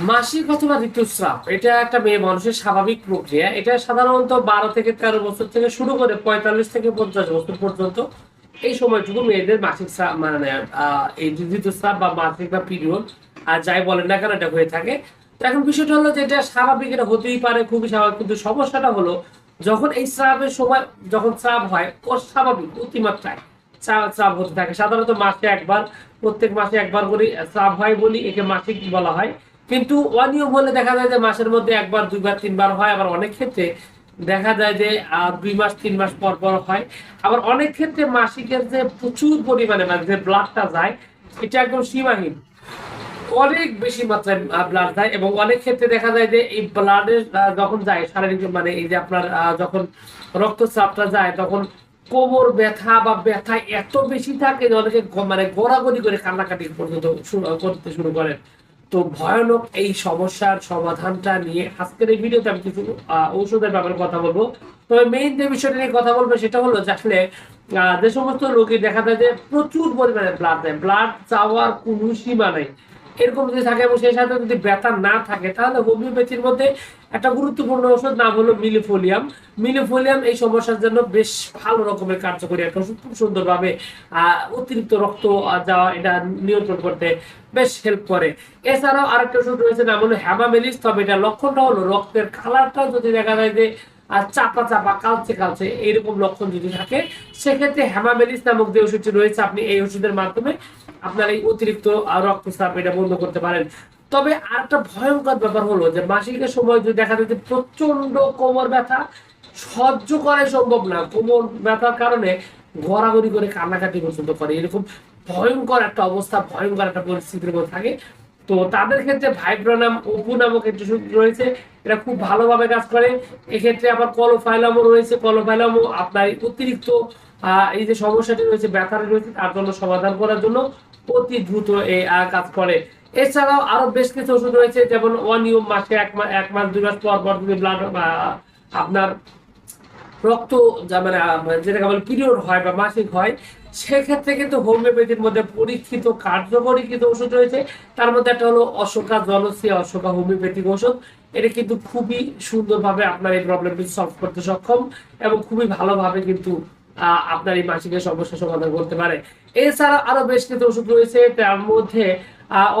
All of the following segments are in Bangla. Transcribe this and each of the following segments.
মাসিক অথবা ঋতুস্রাব এটা একটা মেয়ে মানুষের স্বাভাবিক প্রক্রিয়া। এটা সাধারণত বারো থেকে তেরো বছর থেকে শুরু করে পঁয়তাল্লিশ থেকে পঞ্চাশ বছর পর্যন্ত এই সময়টুকু মেয়েদের মাসিক স্রাব মানে এই ঋতুস্রাব বা মাসিক বা পিরিয়ড, আর যাই বলেন না কেন এটা হয়ে থাকে। তো এখন বিষয়টা হলো যে এটা স্বাভাবিক, এটা হতেই পারে, খুবই স্বাভাবিক। কিন্তু সমস্যাটা হলো যখন এই স্রাবের সময়, যখন স্রাব হয়, অস্বাভাবিক, অতিমাত্রায় স্রাব স্রাব হতে থাকে। সাধারণত মাসে একবার, প্রত্যেক মাসে একবার করে স্রাব হয় বলি, একে মাসিক বলা হয়। কিন্তু অনিয়ম হলে দেখা যায় যে মাসের মধ্যে একবার, দুইবার, তিনবার হয়। আবার অনেক ক্ষেত্রে দেখা যায় যে দুই মাস, তিন মাস পর পর হয়। আবার অনেক ক্ষেত্রে মাসিকের যে প্রচুর পরিমাণে মানে যে ব্লাডটা যায়, এটা একদম সীমাহীন। অনেক বেশি মাত্রায় ব্লাড যায় এবং অনেক ক্ষেত্রে দেখা যায় যে এই ব্লাডের যখন যায়, শারীরিক মানে এই যে আপনার যখন রক্তচাপটা যায়, তখন কোমর ব্যথা বা ব্যথা এত বেশি থাকে যে অনেকে মানে গড়াগড়ি করে কান্নাকাটি পর্যন্ত করতে শুরু করেন। তো ভয়ানক এই সমস্যার সমাধানটা নিয়ে আজকের এই ভিডিওতে আমি কিছু ঔষধের ব্যাপারে কথা বলব। তবে মেইন যে বিষয়টা নিয়ে কথা বলব সেটা হলো আসলে যে সমস্ত রোগী দেখা যায় যে প্রচুর পরিমাণে ব্লাড দেয়। ব্লাড চাওয়ার কোনো সীমা নেই। এরকম যদি থাকে এবং সেই সাথে যদি ব্যথা না থাকে, তাহলে হোমিওপ্যাথির মধ্যে একটা গুরুত্বপূর্ণ ওষুধ নাম হলো মিলিফোলিয়াম। মিলিফোলিয়াম এই সমস্যার জন্য বেশ ভালো রকমের কার্যকরী একটা ওষুধ। খুব সুন্দরভাবে অতিরিক্ত রক্ত যাওয়া এটা নিয়ন্ত্রণ করতে বেশ হেল্প করে। এছাড়াও আরেকটা ওষুধ রয়েছে নাম হলো হ্যামামেলিস। তবে এটা লক্ষণটা হলো রক্তের কালারটা যদি দেখা যায় যে আর চাপা চাপা, কালচে কালচে এইরকম লক্ষণ যদি থাকে, সেক্ষেত্রে হ্যামামেলিস নামক যে ওষুধটি রয়েছে আপনি এই ওষুধের মাধ্যমে আপনার এই অতিরিক্ত রক্তচাপ এটা বন্ধ করতে পারেন। তবে আরেকটা ভয়ঙ্কর ব্যাপার হলো যে মাসিকের সময় যদি দেখা যায় যে প্রচণ্ড কোমর ব্যথা, সহ্য করাই সম্ভব না। কোমর ব্যথার কারণে গড়াগড়ি করে কান্নাকাটি পর্যন্ত করে। এরকম ভয়ঙ্কর একটা অবস্থা, ভয়ঙ্কর একটা পরিস্থিতির মধ্যে থাকে। তো তাদের ক্ষেত্রে ভাইব্রানাম ওপু নামক একটি ওষুধ রয়েছে। এটা খুব ভালোভাবে কাজ করে। এক্ষেত্রে আবার কলোফাইলামও রয়েছে। কলোফাইলামও আপনার অতিরিক্ত এই যে সমস্যাটি রয়েছে, ব্যথাটা রয়েছে, তার জন্য সমাধান করার জন্য অতি দ্রুত এই কাজ করে। এছাড়াও আরও বেশ কিছু ওষুধ রয়েছে, যেমন অনিয়ম মাস এক মাস, দুই মাস পর পর যদি ব্লাড আপনার রক্ত মানে যেটাকে বলে পিরিয়ড হয় বা মাসিক হয়, সেক্ষেত্রে কিন্তু হোমিওপ্যাথির মধ্যে পরীক্ষিত কার্যকরী কিন্তু ওষুধ রয়েছে। তার মধ্যে একটা হলো অশোকা জলসিয়া অশোকা হোমিওপ্যাথিক ওষুধ। এটা কিন্তু খুবই সুন্দরভাবে আপনার এই প্রবলেমটি সলভ করতে সক্ষম এবং খুবই ভালোভাবে কিন্তু আপনার এই মাসিকের সমস্যা সমাধান করতে পারে। এছাড়া আরও বেশ কিছু ওষুধ রয়েছে। তার মধ্যে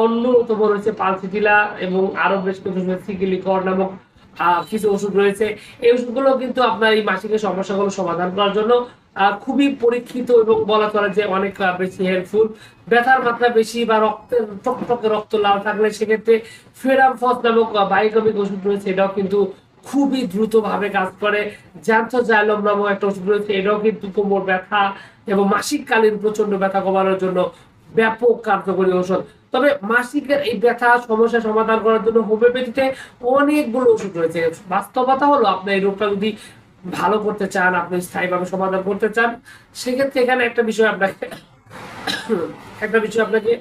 অন্যতম রয়েছে পালসিটিলা এবং আরও বেশ কিছু সিকিলিকর নামক কিছু ওষুধ রয়েছে। এই ওষুধগুলো কিন্তু আপনার এই মাসিকের সমস্যাগুলো সমাধান করার জন্য খুবই পরীক্ষিত এবং বলা চলে যে অনেক বেশি হেল্পফুল ব্যথার মাত্রা বেশি বা রক্তের টকটকে রক্ত লাল থাকলে সেক্ষেত্রে ফেরাম ফস নামক বায়োকমিক ওষুধ রয়েছে, এটাও কিন্তু খুবই দ্রুত ভাবে কাজ করে। জ্যান্থো জাইলম নামক একটা ওষুধ রয়েছে, এটাও কিন্তু কোমর ব্যথা এবং মাসিককালীন প্রচণ্ড ব্যথা কমানোর জন্য ব্যাপক কার্যকরী ওষুধ তবে মাসিকের এই ব্যথা, সমস্যা সমাধান করার জন্য হোমিওপ্যাথিতে অনেকগুলো ওষুধ রয়েছে। বাস্তবতা হলো, আপনি এই রোগটা যদি ভালো করতে চান, আপনি স্থায়ীভাবে সমাধান করতে চান, সেক্ষেত্রে এখানে একটা বিষয় আপনাকে, একটা বিষয় আপনাকে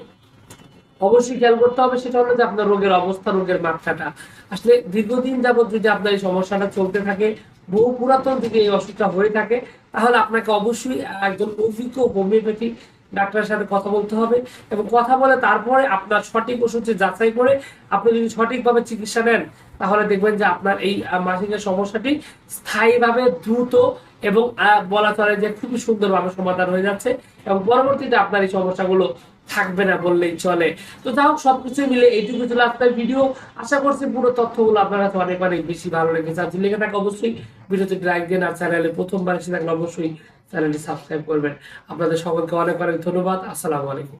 অবশ্যই খেয়াল করতে হবে, সেটা হলো যে আপনার রোগের অবস্থা, রোগের মাত্রাটা। আসলে দীর্ঘদিন যাবত যদি আপনার এই সমস্যাটা চলতে থাকে, বহু পুরাতন যদি এই অসুখটা হয়ে থাকে, তাহলে আপনাকে অবশ্যই একজন অভিজ্ঞ হোমিওপ্যাথি ডাক্তারের সাথে কথা বলতে হবে এবং কথা বলে তারপরে আপনার সঠিক ওষুধটি যাচাই করে আপনি যদি সঠিকভাবে চিকিৎসা নেন, তাহলে দেখবেন যে আপনার এই মাসিকের সমস্যাটি স্থায়ীভাবে দ্রুত এবং বলা চলে যে খুবই সুন্দরভাবে সমাধান হয়ে যাচ্ছে এবং পরবর্তীতে আপনার এই সমস্যাগুলো থাকবে না বললেই চলে। তো যাই হোক সবকিছু মিলে এইটুকু ছিল আপনার ভিডিও। আশা করছি পুরো তথ্যগুলো আপনার কাছে অনেক অনেক বেশি ভালো লেগেছে। আর লেগে থাকে, অবশ্যই ভিডিওতে লাইক দেন আর চ্যানেলে প্রথমবার এসে থাকলে অবশ্যই চ্যানেলটি সাবস্ক্রাইব করবেন। আপনাদের সকলকে অনেক অনেক ধন্যবাদ। আসসালামু আলাইকুম।